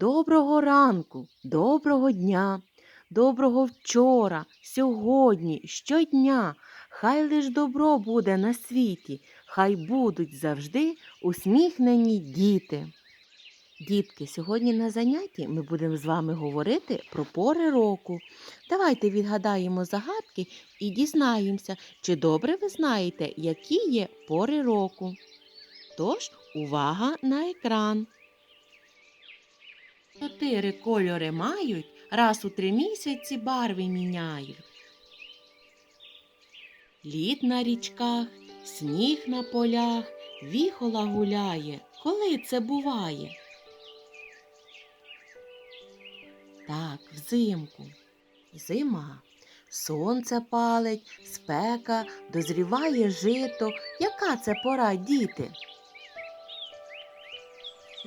Доброго ранку, доброго дня, доброго вчора, сьогодні, щодня. Хай лиш добро буде на світі, хай будуть завжди усміхнені діти. Дітки, сьогодні на занятті ми будемо з вами говорити про пори року. Давайте відгадаємо загадки і дізнаємося, чи добре ви знаєте, які є пори року. Тож, увага на екран. Чотири кольори мають, раз у три місяці барви міняють. Лід на річках, сніг на полях, віхола гуляє. Коли це буває? Так, взимку. Зима. Сонце палить, спека, дозріває жито. Яка це пора, діти?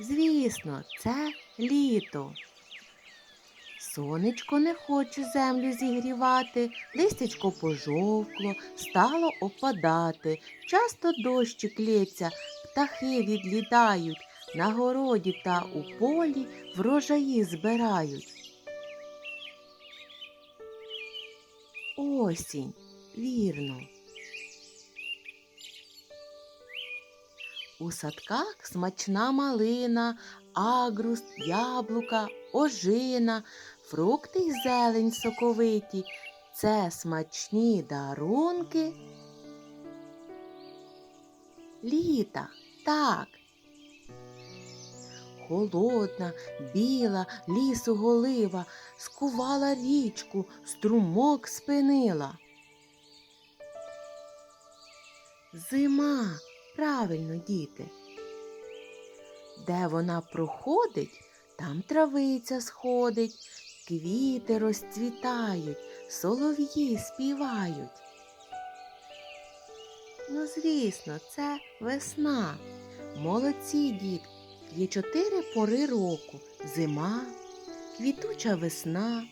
Звісно, це літо. Сонечко не хоче землю зігрівати, листячко пожовкло, стало опадати. Часто дощик лється, птахи відлітають, на городі та у полі врожаї збирають. Осінь, вірно. У садках смачна малина, агрус, яблука, ожина, фрукти й зелень соковиті. Це смачні дарунки. Літа, так. Холодна, біла, лісу голива, скувала річку, струмок спинила. Зима, правильно, діти. Де вона проходить, там травиця сходить, квіти розцвітають, солов'ї співають. Ну, звісно, це весна. Молодці, дітки. Є чотири пори року зима, квітуча весна,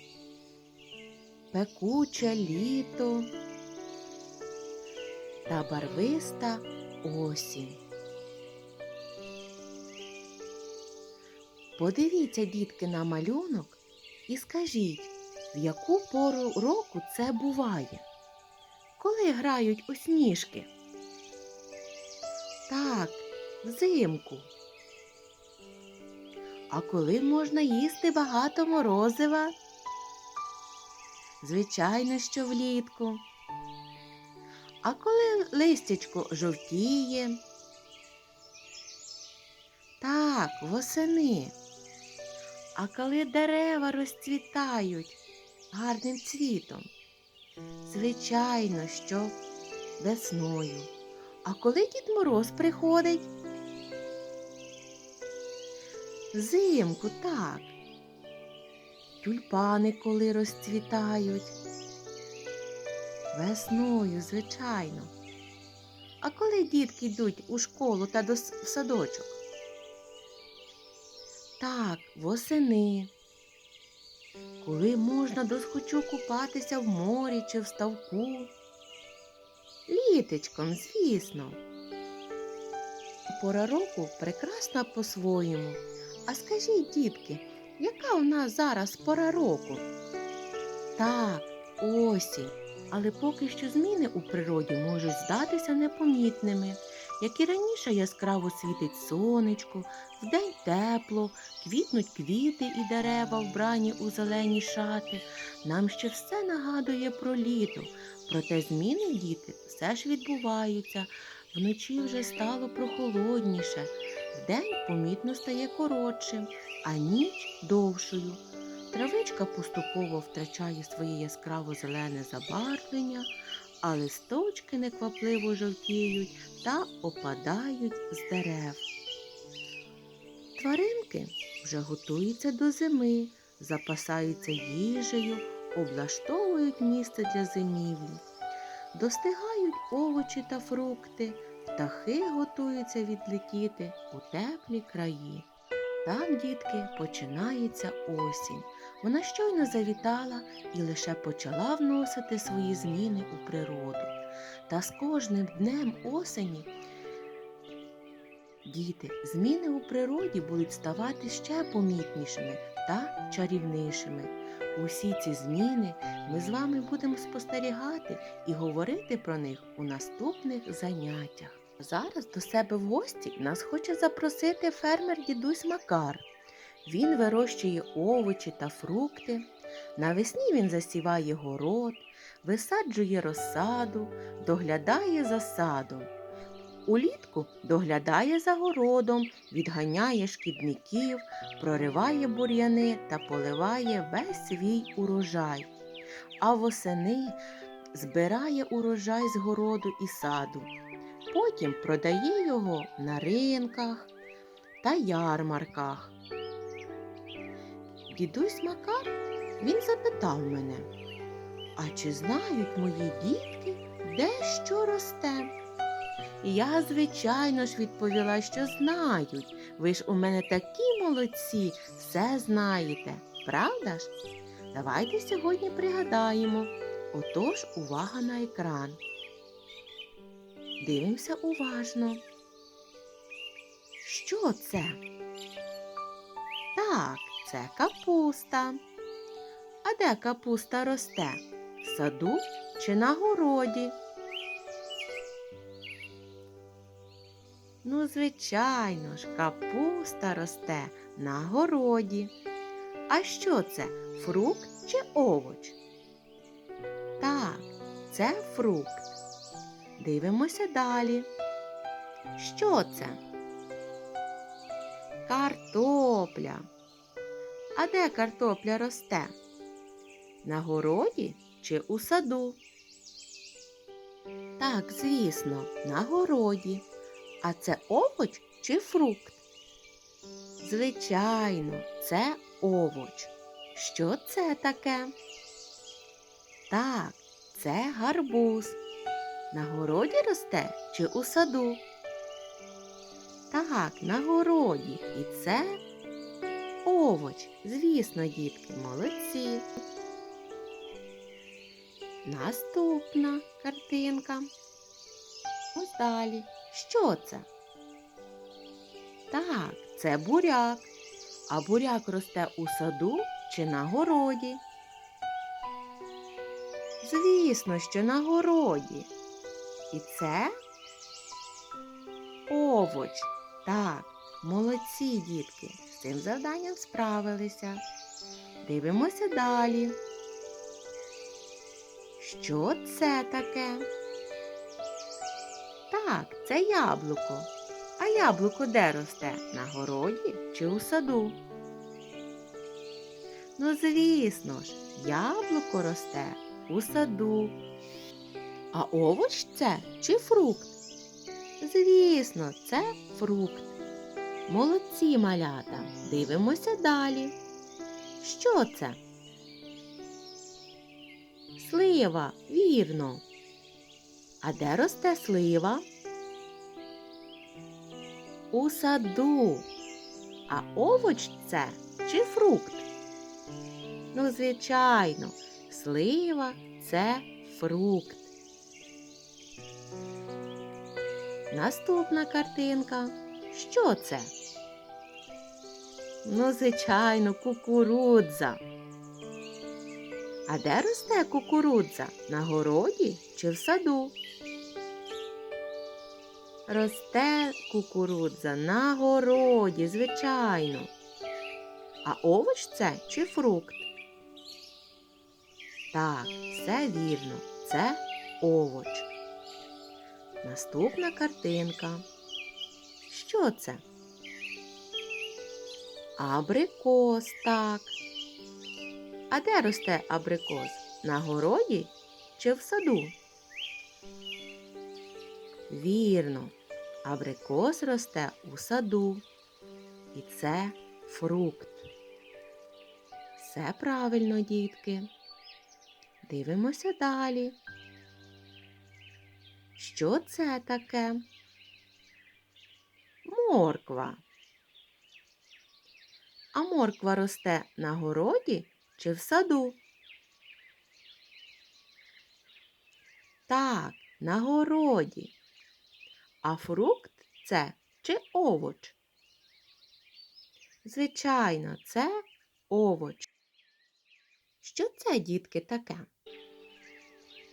пекуче літо та барвиста осінь. Подивіться, дітки, на малюнок і скажіть, в яку пору року це буває? Коли грають у сніжки? Так, взимку. А коли можна їсти багато морозива? Звичайно, що влітку. А коли листячко жовтіє? Так, восени. А коли дерева розцвітають гарним цвітом? Звичайно, що весною. А коли Дід Мороз приходить? Взимку, так. Тюльпани коли розцвітають. Весною, звичайно. А коли дітки йдуть у школу та до садочок? Так, восени. Коли можна досхочу купатися в морі чи в ставку? Літечком, звісно. Пора року прекрасна по-своєму. А скажіть, дітки, яка у нас зараз пора року? Так, осінь. Але поки що зміни у природі можуть здатися непомітними. Як і раніше яскраво світить сонечко, вдень тепло, квітнуть квіти і дерева, вбрані у зелені шати. Нам ще все нагадує про літо. Проте зміни, діти, все ж відбуваються. Вночі вже стало прохолодніше, вдень помітно стає коротшим, а ніч довшою. Травичка поступово втрачає своє яскраво зелене забарвлення, а листочки неквапливо жовтіють та опадають з дерев. Тваринки вже готуються до зими, запасаються їжею, облаштовують місце для зимівлі, достигають овочі та фрукти, птахи готуються відлетіти у теплі краї. Так, дітки, починається осінь. Вона щойно завітала і лише почала вносити свої зміни у природу. Та з кожним днем осені Діти, зміни у природі будуть ставати ще помітнішими та чарівнішими. Усі ці зміни ми з вами будемо спостерігати і говорити про них у наступних заняттях. Зараз до себе в гості нас хоче запросити фермер дідусь Макар. Він вирощує овочі та фрукти. Навесні він засіває город, висаджує розсаду, доглядає за садом. Улітку доглядає за городом, відганяє шкідників, прориває бур'яни та поливає весь свій урожай. А восени збирає урожай з городу і саду. Потім продає його на ринках та ярмарках. Дідусь Макар він запитав мене, а чи знають мої дітки, де що росте? І я, звичайно ж, відповіла, що знають. Ви ж у мене такі молодці, все знаєте, правда ж? Давайте сьогодні пригадаємо. Отож, увага на екран. Дивимося уважно. Що це? Так, це капуста. А де капуста росте? В саду чи на городі? Ну, звичайно ж, капуста росте на городі. А що це? Фрукт чи овоч? Так, це фрукт. Дивимося далі. Що це? Картопля. А де картопля росте? На городі чи у саду? Так, звісно, на городі. А це овоч чи фрукт? Звичайно, це овоч. Що це таке? Так, це гарбуз. На городі росте чи у саду? Так, на городі. І це овоч. Звісно, дітки, молодці. Наступна картинка. Ось далі. Що це? Так, це буряк. А буряк росте у саду чи на городі? Звісно, що на городі. І це овоч. Так, молодці дітки. З цим завданням справилися. Дивимося далі. Що це таке? Так, це яблуко. А яблуко де росте? На городі чи у саду? Ну, звісно ж, яблуко росте у саду. А овоч це чи фрукт? Звісно, це фрукт. Молодці малята. Дивимося далі. Що це? Слива, вірно. А де росте слива? У саду. А овоч це чи фрукт? Ну, звичайно, слива це фрукт. Наступна картинка. Що це? Ну, звичайно, кукурудза. А де росте кукурудза? На городі чи в саду? Росте кукурудза на городі, звичайно. А овоч це чи фрукт? Так, все вірно, це овоч. Наступна картинка. Що це? Абрикос, так. А де росте абрикос? На городі чи в саду? Вірно, абрикос росте у саду. І це фрукт. Все правильно, дітки. Дивимося далі. Що це таке? Морква. А морква росте на городі чи в саду? Так, на городі. А фрукт це чи овоч? Звичайно, це овоч. Що це, дітки, таке?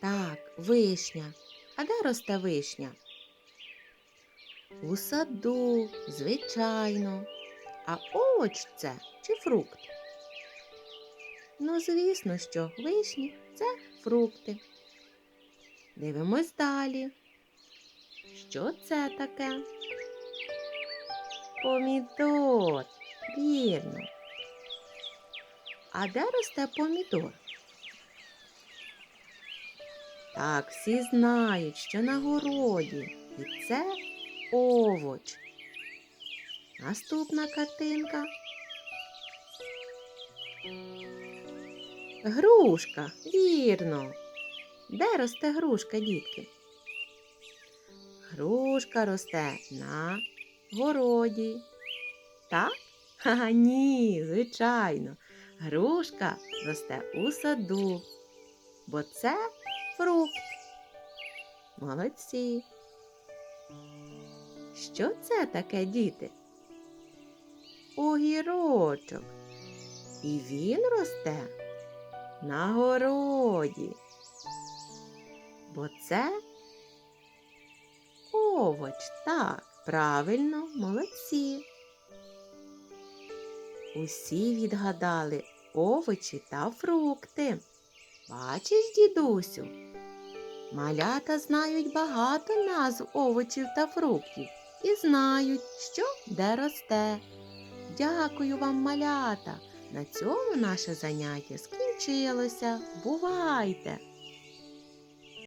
Так, вишня. А де росте вишня? У саду, звичайно. А овоч це чи фрукт? Ну, звісно, що вишні це фрукти. Дивимось далі. Що це таке? Помідор. Вірно. А де росте помідор? Так, всі знають, що на городі. І це овоч. Наступна картинка. Грушка, вірно. Де росте грушка, дітки? Грушка росте на городі. Так? Ха, ні, звичайно. Грушка росте у саду, бо це фрукт. Молодці. Що це таке, діти? Огірочок. І він росте на городі. Бо це овоч, так, правильно, молодці. Усі відгадали овочі та фрукти. Бачиш, дідусю? Малята знають багато назв овочів та фруктів і знають, що де росте. Дякую вам, малята! На цьому наше заняття скінчилося. Бувайте!